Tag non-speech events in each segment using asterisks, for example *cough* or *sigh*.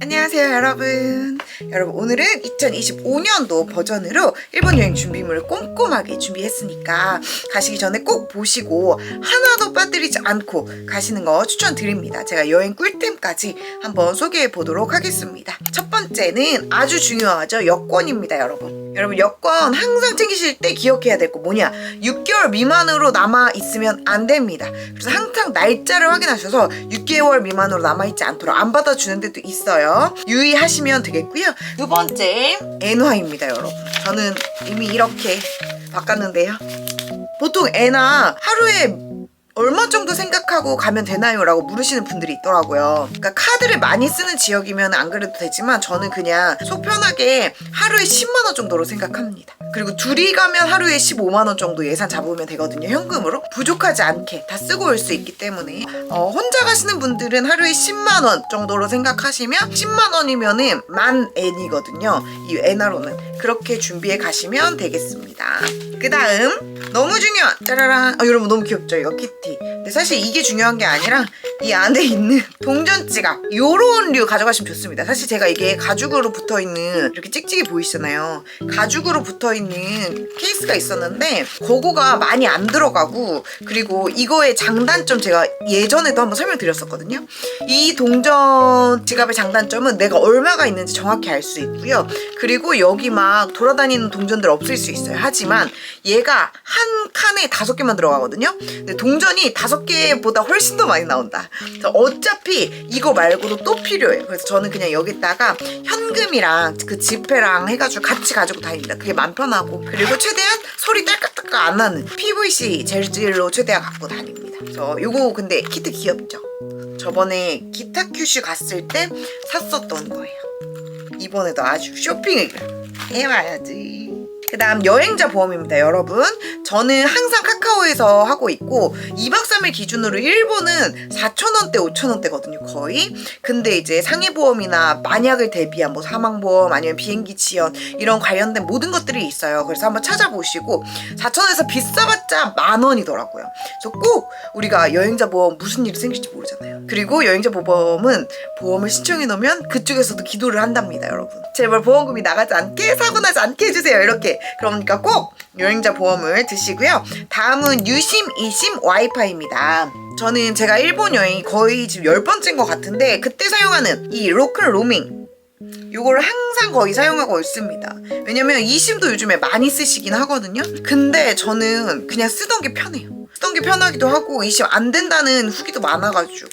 안녕하세요 여러분. 여러분 오늘은 2025년도 버전으로 일본 여행 준비물을 꼼꼼하게 준비했으니까 가시기 전에 꼭 보시고 하나도 빠뜨리지 않고 가시는 거 추천드립니다. 제가 여행 꿀템까지 한번 소개해 보도록 하겠습니다. 첫 번째는 아주 중요하죠. 여권입니다 여러분 여러분 여권 항상 챙기실 때 기억해야 될 거 뭐냐? 6개월 미만으로 남아 있으면 안 됩니다. 그래서 항상 날짜를 확인하셔서 6개월 미만으로 남아 있지 않도록 안 받아주는 데도 있어요. 유의하시면 되겠고요. 두 번째 엔화입니다 여러분. 저는 이미 이렇게 바꿨는데요. 보통 엔화 하루에 얼마 정도 생각하고 가면 되나요? 라고 물으시는 분들이 있더라고요. 그러니까 카드를 많이 쓰는 지역이면 안 그래도 되지만 저는 그냥 속 편하게 하루에 10만원 정도로 생각합니다. 그리고 둘이 가면 하루에 15만원 정도 예산 잡으면 되거든요. 현금으로. 부족하지 않게 다 쓰고 올 수 있기 때문에. 어, 혼자 가시는 분들은 하루에 10만원 정도로 생각하시면 10만원이면은 만 엔이거든요. 이 엔화로는. 그렇게 준비해 가시면 되겠습니다. 그 다음 너무 중요한 짜라란 아, 여러분 너무 귀엽죠? 이거 키티. 근데 사실 이게 중요한 게 아니라 이 안에 있는 *laughs* 동전 지갑 요런 류 가져가시면 좋습니다. 사실 제가 이게 가죽으로 붙어있는 이렇게 찍찍이 보이시잖아요. 가죽으로 붙어있는 케이스가 있었는데 그거가 많이 안 들어가고 그리고 이거의 장단점 제가 예전에도 한번 설명드렸었거든요. 이 동전 지갑의 장단점은 내가 얼마가 있는지 정확히 알 수 있고요. 그리고 여기 막 돌아다니는 동전들 없을 수 있어요 하지만 얘가 한 칸에 다섯 개만 들어가거든요. 근데 동전이 다섯 개보다 훨씬 더 많이 나온다. 어차피 이거 말고도 또 필요해요. 그래서 저는 그냥 여기다가 현금이랑 그 지폐랑 해가지고 같이 가지고 다닙니다. 그게 마음 편하고 그리고 최대한 소리 딸깍딸깍 안 나는 PVC 재질로 최대한 갖고 다닙니다. 그래서 요거 근데 키트 귀엽죠? 저번에 기타 큐슈 갔을 때 샀었던 거예요. 이번에도 아주 쇼핑을 해봐야지. 그 다음 여행자 보험입니다, 여러분. 저는 항상 카카오에서 하고 있고, 2박 3일 기준으로 일본은 4,000원대, 5,000원대거든요, 거의. 근데 이제 상해보험이나 만약을 대비한 뭐 사망보험 아니면 비행기 지연 이런 관련된 모든 것들이 있어요. 그래서 한번 찾아보시고, 4,000원에서 비싸봤자 만 원이더라고요. 그래서 꼭 우리가 여행자 보험 무슨 일이 생길지 모르잖아요. 그리고 여행자 보험은 보험을 신청해 놓으면 그쪽에서도 기도를 한답니다, 여러분. 제발 보험금이 나가지 않게, 사고 나지 않게 해주세요, 이렇게. 그러니까 꼭 여행자 보험을 드시고요. 다음은 유심, 이심, 와이파이입니다. 저는 제가 일본 여행이 거의 지금 열 번째인 것 같은데 그때 사용하는 이 로컬 로밍 요거를 항상 거의 사용하고 있습니다. 왜냐면 이심도 요즘에 많이 쓰시긴 하거든요. 근데 저는 그냥 쓰던 게 편해요. 쓰던 게 편하기도 하고 이심 안 된다는 후기도 많아가지고.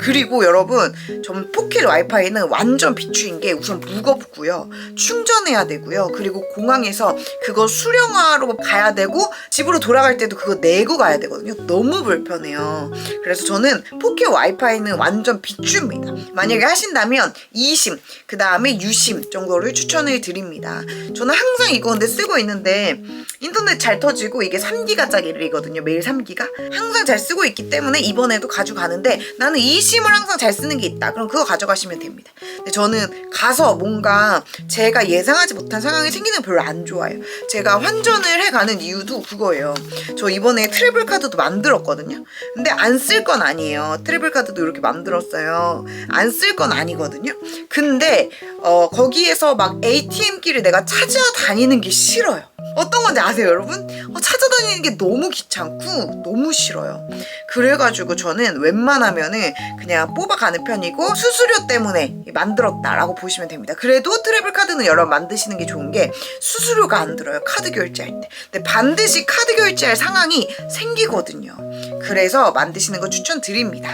그리고 여러분 전 포켓 와이파이는 완전 비추인 게 우선 무겁고요. 충전해야 되고요. 그리고 공항에서 그거 수령하러 가야 되고 집으로 돌아갈 때도 그거 내고 가야 되거든요. 너무 불편해요. 그래서 저는 포켓 와이파이는 완전 비추입니다. 만약에 하신다면 2심 그 다음에 유심 정도를 추천을 드립니다. 저는 항상 이거 근데 쓰고 있는데 인터넷 잘 터지고 이게 3기가 짜리거든요. 매일 3 기가 항상 잘 쓰고 있기 때문에 이번에도 가져가는데 나는 이 심을 항상 잘 쓰는 게 있다. 그럼 그거 가져가시면 됩니다. 근데 저는 가서 뭔가 제가 예상하지 못한 상황이 생기는 거 별로 안 좋아해요. 제가 환전을 해가는 이유도 그거예요. 저 이번에 트래블 카드도 만들었거든요. 근데 안 쓸 건 아니에요. 트래블 카드도 이렇게 만들었어요. 안 쓸 건 아니거든요. 근데 어, 거기에서 막 ATM기를 내가 찾아 다니는 게 싫어요 어떤 건지 아세요, 여러분? 어, 찾아다니는 게 너무 귀찮고 너무 싫어요. 그래가지고 저는 웬만하면은 그냥 뽑아가는 편이고 수수료 때문에 만들었다라고 보시면 됩니다. 그래도 트래블 카드는 여러분 만드시는 게 좋은 게 수수료가 안 들어요. 카드 결제할 때. 근데 반드시 카드 결제할 상황이 생기거든요. 그래서 만드시는 거 추천드립니다.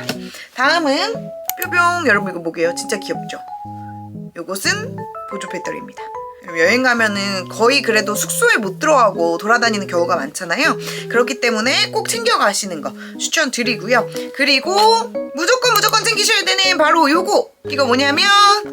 다음은 뾰병 여러분 이거 뭐게요? 진짜 귀엽죠? 요것은 보조 배터리입니다. 여행 가면은 거의 그래도 숙소에 못 들어가고 돌아다니는 경우가 많잖아요. 그렇기 때문에 꼭 챙겨 가시는 거 추천드리고요. 그리고 무조건 무조건 챙기셔야 되는 바로 요거. 이거 뭐냐면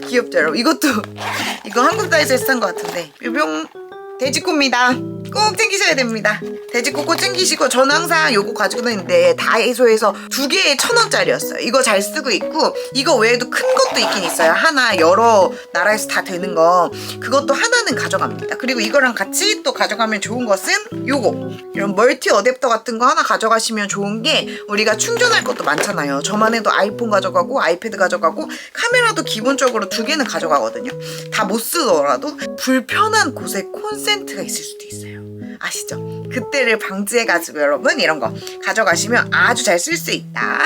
귀엽죠, 여러분. 이것도 *laughs* 이거 한국 다이소에서 산 것 같은데 뿅뿅 돼지코입니다. 꼭 챙기셔야 됩니다. 돼지코 꼭 챙기시고 저는 항상 요거 가지고 다니는데 다이소에서 두 개에 천 원짜리였어요. 이거 잘 쓰고 있고 이거 외에도 큰 것도 있긴 있어요. 하나 여러 나라에서 다 되는 거 그것도 하나는 가져갑니다. 그리고 이거랑 같이 또 가져가면 좋은 것은 요거 이런 멀티 어댑터 같은 거 하나 가져가시면 좋은 게 우리가 충전할 것도 많잖아요. 저만 해도 아이폰 가져가고 아이패드 가져가고 카메라도 기본적으로 두 개는 가져가거든요. 다 못 쓰더라도 불편한 곳에 콘센트 가 있을 수도 있어요. 아시죠? 그때를 방지해가지고 여러분 이런 거 가져가시면 아주 잘 쓸 수 있다.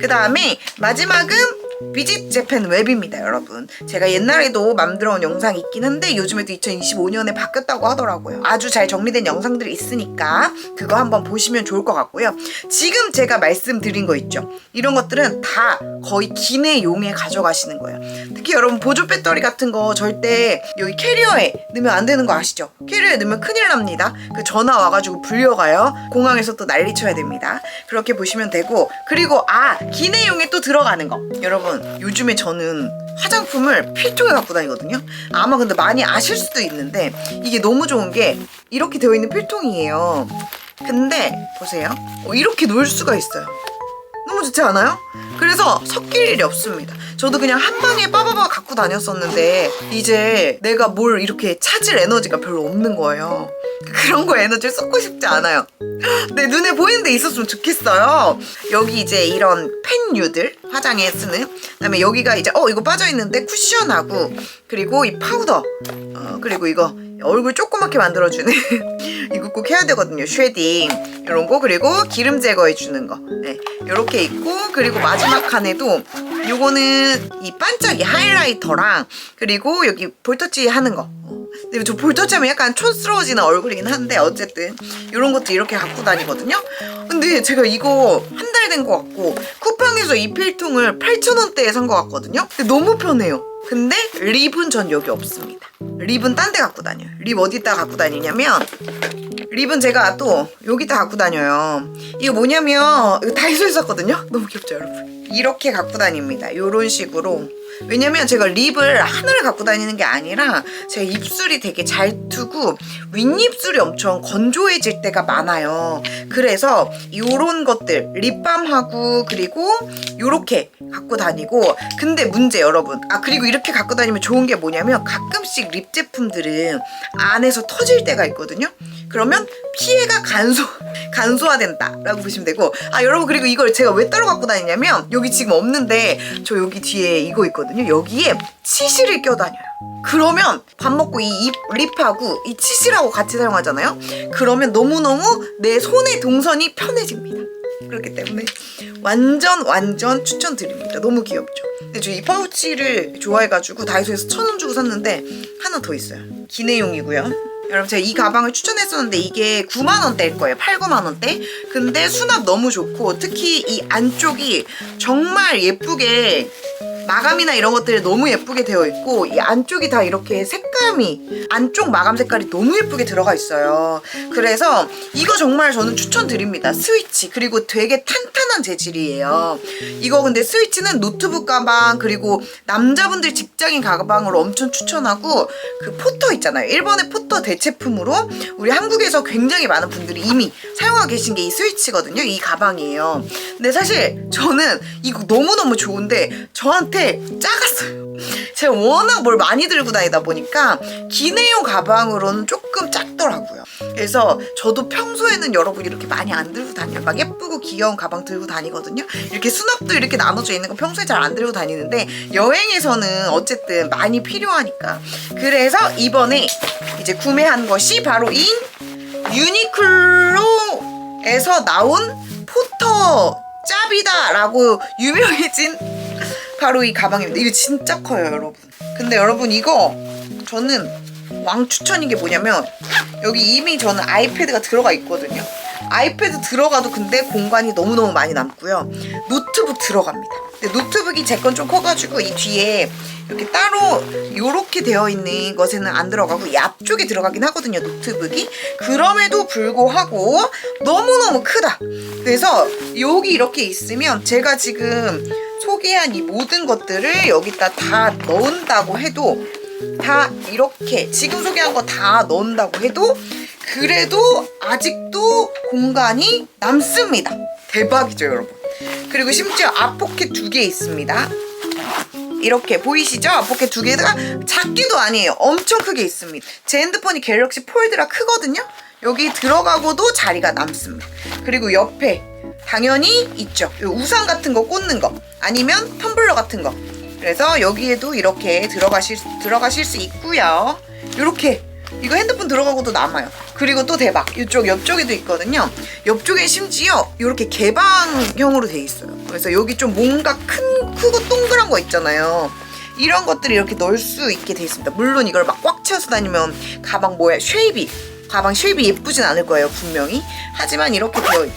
그 다음에 마지막은 비짓 재팬 웹입니다, 여러분. 제가 옛날에도 만들어 온 영상이 있긴 한데 요즘에도 2025년에 바뀌었다고 하더라고요. 아주 잘 정리된 영상들이 있으니까 그거 한번 보시면 좋을 것 같고요. 지금 제가 말씀드린 거 있죠. 이런 것들은 다 거의 기내용에 가져가시는 거예요. 특히 여러분 보조 배터리 같은 거 절대 여기 캐리어에 넣으면 안 되는 거 아시죠? 캐리어에 넣으면 큰일 납니다. 그 전화 와가지고 불려가요. 공항에서 또 난리 쳐야 됩니다. 그렇게 보시면 되고 그리고 아 기내용에 또 들어가는 거 여러분 요즘에 저는 화장품을 필통에 갖고 다니거든요. 아마 근데 많이 아실 수도 있는데 이게 너무 좋은 게 이렇게 되어 있는 필통이에요. 근데 보세요. 어, 이렇게 놓을 수가 있어요. 너무 좋지 않아요? 그래서 섞일 일이 없습니다. 저도 그냥 한 방에 빠바바 갖고 다녔었는데 이제 내가 뭘 이렇게 찾을 에너지가 별로 없는 거예요. 그런 거 에너지를 쏟고 싶지 않아요. 내 눈에 보이는 데 있었으면 좋겠어요. 여기 이제 이런 펜류들 화장에 쓰는 그다음에 여기가 이제 어 이거 빠져 있는데 쿠션하고 그리고 이 파우더 어 그리고 이거 얼굴 조그맣게 만들어주는 *laughs* 이거 꼭 해야 되거든요. 쉐딩 이런 거 그리고 기름 제거해 주는 거 네, 이렇게 있고 그리고 마지막 칸에도 요거는 이 반짝이 하이라이터랑 그리고 여기 볼터치 하는 거. 어, 근데 저 볼터치 하면 약간 촌스러워지는 얼굴이긴 한데 어쨌든 이런 것도 이렇게 갖고 다니거든요. 근데 제가 이거 한 달 된 것 같고 쿠팡에서 이 필통을 8,000원대에 산 것 같거든요. 근데 너무 편해요. 근데 립은 전 여기 없습니다. 립은 딴 데 갖고 다녀요. 립 어디다 갖고 다니냐면 립은 제가 또 여기다 갖고 다녀요. 이거 뭐냐면 이거 다이소에서 샀거든요. 너무 귀엽죠, 여러분? 이렇게 갖고 다닙니다. 요런 식으로. 왜냐면 제가 립을 하나를 갖고 다니는 게 아니라 제가 입술이 되게 잘 트고 윗입술이 엄청 건조해질 때가 많아요. 그래서 요런 것들 립밤하고 그리고 요렇게 갖고 다니고 근데 문제 여러분 아 그리고 이렇게 갖고 다니면 좋은 게 뭐냐면 가끔씩 립 제품들은 안에서 터질 때가 있거든요. 그러면 피해가 간소 *laughs* 간소화된다라고 보시면 되고 아 여러분 그리고 이걸 제가 왜 따로 갖고 다니냐면 여기 지금 없는데 저 여기 뒤에 이거 있거든요. 여기에 치실을 껴다녀요. 그러면 밥 먹고 이 입 립하고 이 치실하고 같이 사용하잖아요. 그러면 너무너무 내 손의 동선이 편해집니다. 그렇기 때문에 완전 완전 추천드립니다. 너무 귀엽죠? 근데 저 이 파우치를 좋아해가지고 다이소에서 천 원 주고 샀는데 하나 더 있어요. 기내용이고요 여러분 제가 이 가방을 추천했었는데 이게 9만 원대일 거예요. 8, 9만 원대. 근데 수납 너무 좋고 특히 이 안쪽이 정말 예쁘게 마감이나 이런 것들이 너무 예쁘게 되어 있고 이 안쪽이 다 이렇게 색감이 안쪽 마감 색깔이 너무 예쁘게 들어가 있어요. 그래서 이거 정말 저는 추천드립니다. 스위치 그리고 되게 탄 탄한 재질이에요. 이거 근데 스위치는 노트북 가방 그리고 남자분들 직장인 가방으로 엄청 추천하고 그 포터 있잖아요. 일본의 포터 대체품으로 우리 한국에서 굉장히 많은 분들이 이미 사용하고 계신 게 이 스위치거든요. 이 가방이에요. 근데 사실 저는 이거 너무너무 좋은데 저한테 작았어요. 제가 워낙 뭘 많이 들고 다니다 보니까 기내용 가방으로는 조금 작더라고요. 그래서 저도 평소에는 여러분 이렇게 많이 안 들고 다녀요. 막 예쁘고 귀여운 가방 들고 다니거든요. 이렇게 수납도 이렇게 나눠져 있는 거 평소에 잘 안 들고 다니는데 여행에서는 어쨌든 많이 필요하니까. 그래서 이번에 이제 구매한 것이 바로 이 유니클로에서 나온 포터 짭이다라고 유명해진 바로 이 가방입니다. 이거 진짜 커요, 여러분. 근데 여러분 이거 저는 왕 추천인 게 뭐냐면 여기 이미 저는 아이패드가 들어가 있거든요. 아이패드 들어가도 근데 공간이 너무너무 많이 남고요. 노트북 들어갑니다. 근데 노트북이 제 건 좀 커가지고 이 뒤에 이렇게 따로 이렇게 되어 있는 것에는 안 들어가고 이 앞쪽에 들어가긴 하거든요. 노트북이. 그럼에도 불구하고 너무너무 크다. 그래서 여기 이렇게 있으면 제가 지금 소개한 이 모든 것들을 여기다 다 넣은다고 해도 다 이렇게 지금 소개한 거 다 넣는다고 해도 그래도 아직도 공간이 남습니다. 대박이죠, 여러분. 그리고 심지어 앞포켓 두 개 있습니다. 이렇게 보이시죠? 포켓 두 개가 작기도 아니에요. 엄청 크게 있습니다. 제 핸드폰이 갤럭시 폴드라 크거든요. 여기 들어가고도 자리가 남습니다. 그리고 옆에 당연히 있죠. 요 우산 같은 거 꽂는 거 아니면 텀블러 같은 거. 그래서 여기에도 이렇게 들어가실 들어가실 수 있고요. 이렇게 이거 핸드폰 들어가고도 남아요. 그리고 또 대박. 이쪽 옆쪽에도 있거든요. 옆쪽에 심지어 이렇게 개방형으로 돼 있어요. 그래서 여기 좀 뭔가 큰 크고 동그란 거 있잖아요. 이런 것들을 이렇게 넣을 수 있게 돼 있습니다. 물론 이걸 막 꽉 채워서 다니면 가방 뭐야 쉐입이 가방 쉐입이 예쁘진 않을 거예요 분명히. 하지만 이렇게 되어 있.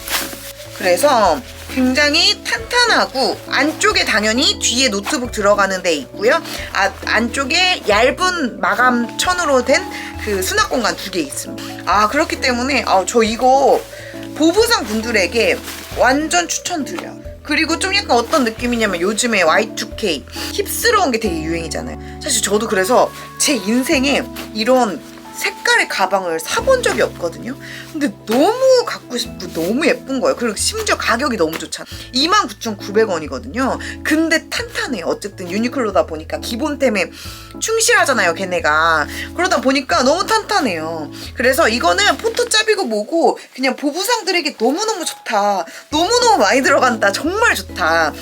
그래서 굉장히 탄탄하고 안쪽에 당연히 뒤에 노트북 들어가는 데 있고요. 아, 안쪽에 얇은 마감 천으로 된 그 수납 공간 두 개 있습니다. 아 그렇기 때문에 아, 저 이거 보부상 분들에게 완전 추천드려요. 그리고 좀 약간 어떤 느낌이냐면 요즘에 Y2K 힙스러운 게 되게 유행이잖아요. 사실 저도 그래서 제 인생에 이런 색깔의 가방을 사본 적이 없거든요. 근데 너무 갖고 싶고 너무 예쁜 거예요. 그리고 심지어 가격이 너무 좋잖아. 29,900원이거든요. 근데 탄탄해요. 어쨌든 유니클로다 보니까 기본템에 충실하잖아요, 걔네가. 그러다 보니까 너무 탄탄해요. 그래서 이거는 포토짭이고 뭐고 그냥 보부상들에게 너무너무 좋다. 너무너무 많이 들어간다. 정말 좋다.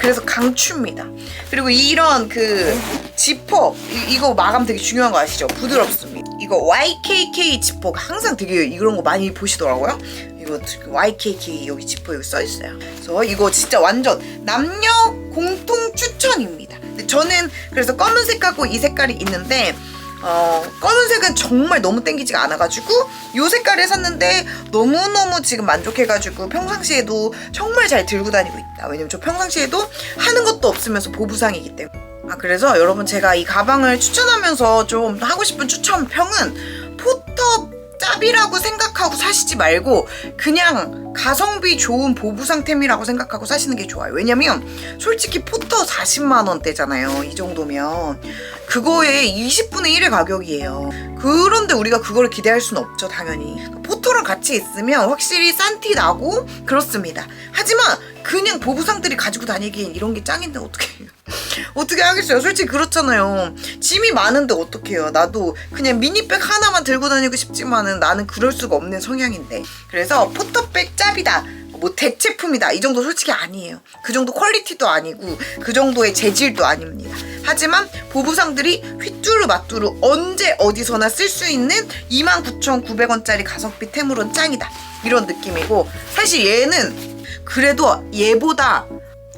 그래서 강추입니다. 그리고 이런 그 지퍼 이, 이거 마감 되게 중요한 거 아시죠? 부드럽습니다. 이거 YKK 지퍼가 항상 되게 이런 거 많이 보시더라고요. 이거 YKK 여기 지퍼 여기 써 있어요. 그래서 이거 진짜 완전 남녀 공통 추천입니다. 저는 그래서 검은색하고 이 색깔이 있는데 어, 검은색은 정말 너무 땡기지가 않아가지고 이 색깔을 샀는데 너무너무 지금 만족해가지고 평상시에도 정말 잘 들고 다니고 있다. 왜냐면 저 평상시에도 하는 것도 없으면서 보부상이기 때문에. 아 그래서 여러분 제가 이 가방을 추천하면서 좀 하고 싶은 추천 평은 포터 짭이라고 생각하고 사시지 말고 그냥 가성비 좋은 보부 상템이라고 생각하고 사시는 게 좋아요. 왜냐면 솔직히 포터 40만 원대잖아요. 이 정도면 그거의 20분의 1의 가격이에요. 그런데 우리가 그거를 기대할 수는 없죠, 당연히. 포터랑 같이 있으면 확실히 싼 티 나고 그렇습니다. 하지만 그냥 보부상들이 가지고 다니기엔 이런 게 짱인데 어떻게? *laughs* 어떻게 하겠어요? 솔직히 그렇잖아요. 짐이 많은데 어떡해요? 나도 그냥 미니백 하나만 들고 다니고 싶지만은 나는 그럴 수가 없는 성향인데. 그래서 포터백 짭이다. 뭐 대체품이다. 이 정도 솔직히 아니에요. 그 정도 퀄리티도 아니고 그 정도의 재질도 아닙니다. 하지만 보부상들이 휘뚜루 마뚜루 언제 어디서나 쓸 수 있는 29,900원짜리 가성비 템으로는 짱이다. 이런 느낌이고 사실 얘는 그래도 얘보다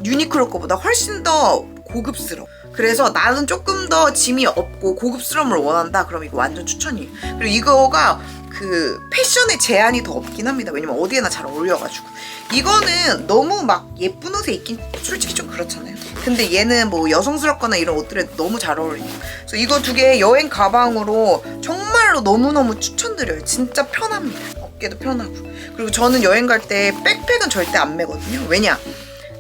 유니클로 거보다 훨씬 더 고급스러워. 그래서 나는 조금 더 짐이 없고 고급스러움을 원한다. 그럼 이거 완전 추천이에요. 그리고 이거가 그 패션의 제한이 더 없긴 합니다. 왜냐면 어디에나 잘 어울려가지고. 이거는 너무 막 예쁜 옷에 입긴 솔직히 좀 그렇잖아요. 근데 얘는 뭐 여성스럽거나 이런 옷들에 너무 잘 어울리고. 그래서 이거 두 개 여행 가방으로 정말로 너무너무 추천드려요. 진짜 편합니다. 어깨도 편하고. 그리고 저는 여행 갈 때 백팩은 절대 안 매거든요. 왜냐?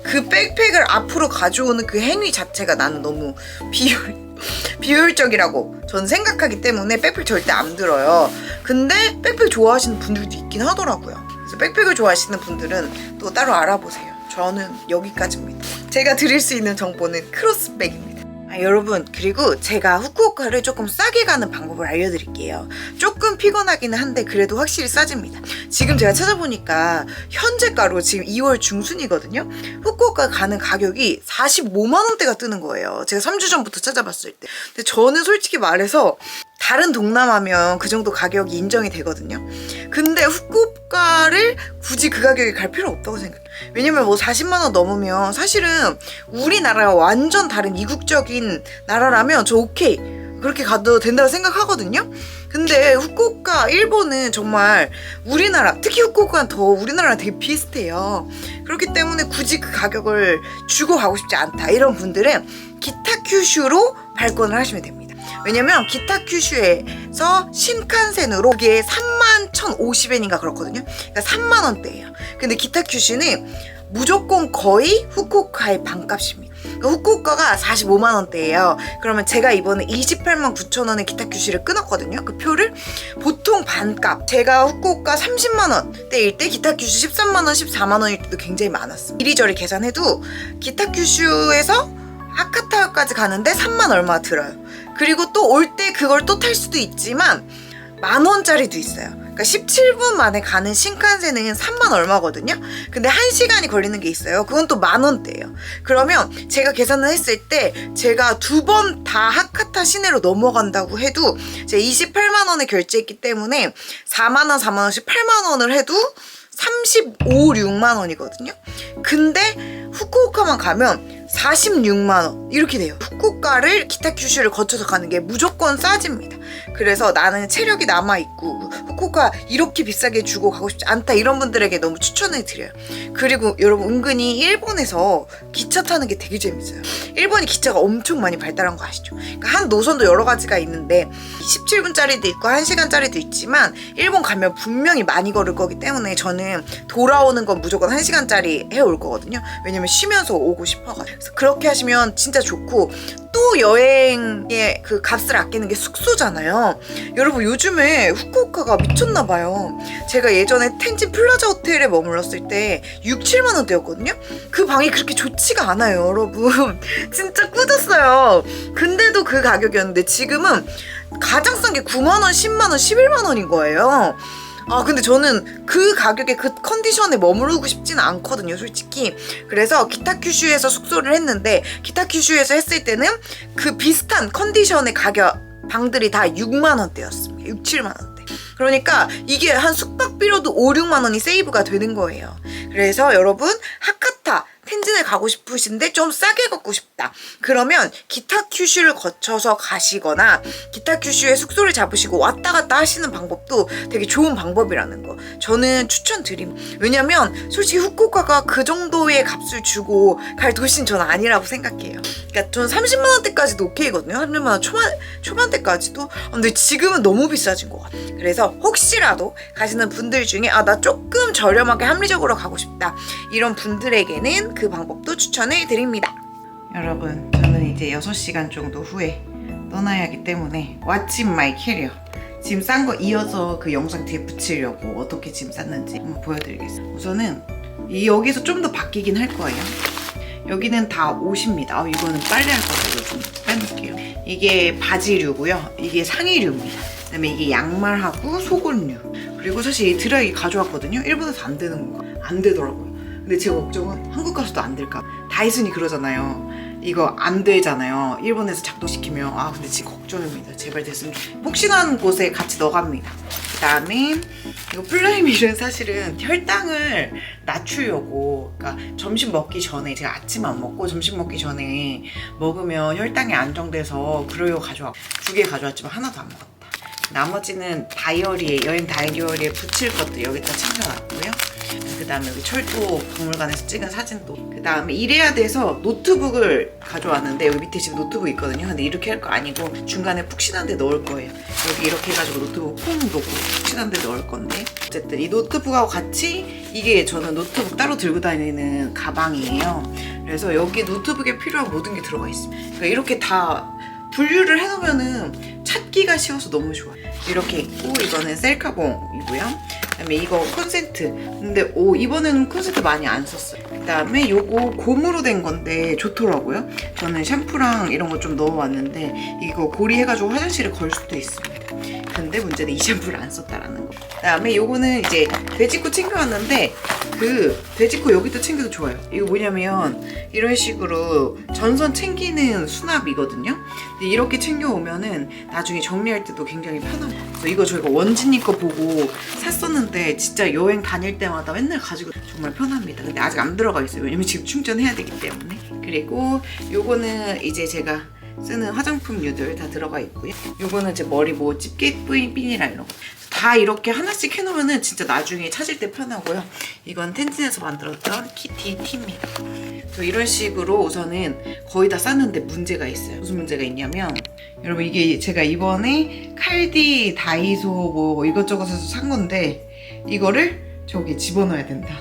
그 백팩을 앞으로 가져오는 그 행위 자체가 나는 너무 비효 *laughs* 비효율적이라고 전 생각하기 때문에 백팩 절대 안 들어요. 근데 백팩 좋아하시는 분들도 있긴 하더라고요. 그래서 백팩을 좋아하시는 분들은 또 따로 알아보세요. 저는 여기까지입니다. 제가 드릴 수 있는 정보는 크로스백입니다. 아, 여러분 그리고 제가 후쿠오카를 조금 싸게 가는 방법을 알려드릴게요. 조금 피곤하기는 한데 그래도 확실히 싸집니다. 지금 제가 찾아보니까 현재가로 지금 2월 중순이거든요. 후쿠오카 가는 가격이 45만 원대가 뜨는 거예요. 제가 3주 전부터 찾아봤을 때. 근데 저는 솔직히 말해서 다른 동남아면 그 정도 가격이 인정이 되거든요. 근데 후쿠오카를 굳이 그 가격에 갈 필요 없다고 생각해요. 왜냐면 뭐 40만 원 넘으면 사실은 우리나라와 완전 다른 이국적인 나라라면 저 오케이. 그렇게 가도 된다고 생각하거든요. 근데 후쿠오카 일본은 정말 우리나라 특히 후쿠오카는 더 우리나라랑 되게 비슷해요. 그렇기 때문에 굳이 그 가격을 주고 가고 싶지 않다 이런 분들은 기타 큐슈로 발권을 하시면 됩니다. 왜냐면 기타 큐슈에서 신칸센으로 그게 3만 1,050엔인가 그렇거든요. 그러니까 3만 원대예요. 근데 기타 큐슈는 무조건 거의 후쿠오카의 반값입니다. 그러니까 후쿠오카가 45만 원대예요. 그러면 제가 이번에 28만 9천 원의 기타 큐슈를 끊었거든요. 그 표를 보통 반값. 제가 후쿠오카 30만 원대일 때 기타 큐슈 13만 원, 14만 원일 때도 굉장히 많았습니다. 이리저리 계산해도 기타 큐슈에서 하카타까지 가는데 3만 얼마 들어요. 그리고 또 올 때 그걸 또 탈 수도 있지만 만 원짜리도 있어요. 그러니까 17분 만에 가는 신칸센은 3만 얼마거든요. 근데 1시간이 걸리는 게 있어요. 그건 또 만 원대예요. 그러면 제가 계산을 했을 때 제가 두 번 다 하카타 시내로 넘어간다고 해도 제가 28만 원에 결제했기 때문에 4만 원, 4만 원씩 8만 원을 해도 35, 6만 원이거든요. 근데 후쿠오카만 가면 46만 원 이렇게 돼요. 후쿠오카를 기타 큐슈를 거쳐서 가는 게 무조건 싸집니다. 그래서 나는 체력이 남아 있고 후쿠오카 이렇게 비싸게 주고 가고 싶지 않다 이런 분들에게 너무 추천을 드려요. 그리고 여러분 은근히 일본에서 기차 타는 게 되게 재밌어요. 일본이 기차가 엄청 많이 발달한 거 아시죠? 그러니까 한 노선도 여러 가지가 있는데 17분짜리도 있고 1시간짜리도 있지만 일본 가면 분명히 많이 걸을 거기 때문에 저는 돌아오는 건 무조건 1시간짜리 해올 거거든요. 왜냐면 쉬면서 오고 싶어가지고. 그렇게 하시면 진짜 좋고 또 여행의 그 값을 아끼는 게 숙소잖아요. 여러분 요즘에 후쿠오카가 미쳤나 봐요. 제가 예전에 텐진 플라자 호텔에 머물렀을 때 6, 7만 원대였거든요. 그 방이 그렇게 좋지가 않아요, 여러분. *laughs* 진짜 꾸졌어요. 근데도 그 가격이었는데 지금은 가장 싼 게 9만 원, 10만 원, 11만 원인 거예요. 아 근데 저는 그 가격에 그 컨디션에 머무르고 싶지는 않거든요 솔직히. 그래서 기타 큐슈에서 숙소를 했는데 기타 큐슈에서 했을 때는 그 비슷한 컨디션의 가격 방들이 다 6만 원대였습니다. 6, 7만 원대. 그러니까 이게 한 숙박비로도 5, 6만 원이 세이브가 되는 거예요. 그래서 여러분 하카타 텐진을 가고 싶으신데 좀 싸게 걷고 싶다. 그러면 기타 큐슈를 거쳐서 가시거나 기타 큐슈에 숙소를 잡으시고 왔다 갔다 하시는 방법도 되게 좋은 방법이라는 거. 저는 추천드립니다. 왜냐면 솔직히 후쿠오카가 그 정도의 값을 주고 갈 도시는 저는 아니라고 생각해요. 그러니까 저는 30만 원대까지도 오케이거든요. 30만 원 초반 초반대까지도. 아, 근데 지금은 너무 비싸진 것 같아요. 그래서 혹시라도 가시는 분들 중에 아 나 조금 저렴하게 합리적으로 가고 싶다 이런 분들에게는 그 방법도 추천을 드립니다. 여러분 저는 이제 6시간 정도 후에 떠나야 하기 때문에 What's in my carrier 짐 싼 거 이어서 그 영상 뒤에 붙이려고 어떻게 짐 쌌는지 한번 보여드리겠습니다. 우선은 이 여기서 좀 더 바뀌긴 할 거예요. 여기는 다 옷입니다. 어, 이거는 빨래할 거라 이거 좀 빼놓을게요. 이게 바지류고요. 이게 상의류입니다. 그다음에 이게 양말하고 속옷류. 그리고 사실 이 드라이기 가져왔거든요. 일본에서 안 되는 거. 안 되더라고요. 근데 제 걱정은 한국 가서도 안 될까. 다이슨이 그러잖아요. 이거 안 되잖아요. 일본에서 작동시키면. 아, 근데 지금 걱정입니다. 제발 됐으면 좋- 폭신한 곳에 같이 넣어갑니다. 그 다음에 이거 플라이밀은 사실은 혈당을 낮추려고 그러니까 점심 먹기 전에 제가 아침 안 먹고 점심 먹기 전에 먹으면 혈당이 안정돼서 그러려고 가져왔 두개 가져왔지만 하나도 안 먹었다. 나머지는 다이어리에 여행 다이어리에 붙일 것도 여기다 챙겨놨고요. 그 다음에 여기 철도 박물관에서 찍은 사진도. 그 다음에 이래야 돼서 노트북을 가져왔는데 여기 밑에 지금 노트북 있거든요. 근데 이렇게 할 거 아니고 중간에 푹신한 데 넣을 거예요. 여기 이렇게 해가지고 노트북 콩 놓고 푹신한 데 넣을 건데. 어쨌든 이 노트북하고 같이 이게 저는 노트북 따로 들고 다니는 가방이에요. 그래서 여기 노트북에 필요한 모든 게 들어가 있습니다. 그러니까 이렇게 다 분류를 해놓으면은 찾기가 쉬워서 너무 좋아요. 이렇게 있고 이거는 셀카봉이고요. 그다음에 이거 콘센트. 근데 오 이번에는 콘센트 많이 안 썼어요. 그다음에 요거 고무로 된 건데 좋더라고요. 저는 샴푸랑 이런 거 좀 넣어왔는데 이거 고리 해가지고 화장실에 걸 수도 있습니다. 근데 문제는 이 샴푸를 안 썼다라는 거. 그다음에 요거는 이제 돼지코 챙겨왔는데 그 돼지코 여기다 챙겨도 좋아요. 이거 뭐냐면 이런 식으로 전선 챙기는 수납이거든요. 근데 이렇게 챙겨오면은 나중에 정리할 때도 굉장히 편하고. 그래서 이거 저희가 원진이 거 보고 샀었는데 진짜 여행 다닐 때마다 맨날 가지고 정말 편합니다. 근데 아직 안 들어가 있어요. 왜냐면 지금 충전해야 되기 때문에. 그리고 요거는 이제 제가 쓰는 화장품류들 다 들어가 있고요. 요거는 제 머리 뭐 집게 핀이랑 이런 거. 다 이렇게 하나씩 해놓으면은 진짜 나중에 찾을 때 편하고요. 이건 텐진에서 만들었던 키티 티입니다. 저 이런 식으로 우선은 거의 다 쌌는데 문제가 있어요. 무슨 문제가 있냐면 여러분 이게 제가 이번에 칼디, 다이소 뭐 이것저것에서 산 건데 이거를 저기 집어넣어야 된다.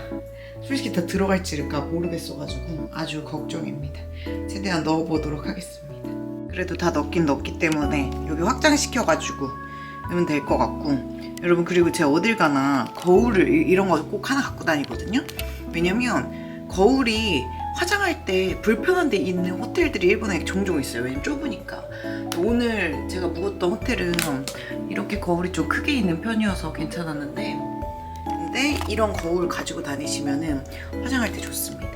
솔직히 다 들어갈지가 모르겠어가지고 아주 걱정입니다. 최대한 넣어보도록 하겠습니다. 그래도 다 넣긴 넣기 때문에 여기 확장시켜가지고 넣으면 될 것 같고 여러분 그리고 제가 어딜 가나 거울을 이- 이런 거 꼭 하나 갖고 다니거든요. 왜냐면 거울이 화장할 때 불편한 데 있는 호텔들이 일본에 종종 있어요. 왜냐면 좁으니까. 오늘 제가 묵었던 호텔은 이렇게 거울이 좀 크게 있는 편이어서 괜찮았는데 근데 이런 거울 가지고 다니시면은 화장할 때 좋습니다.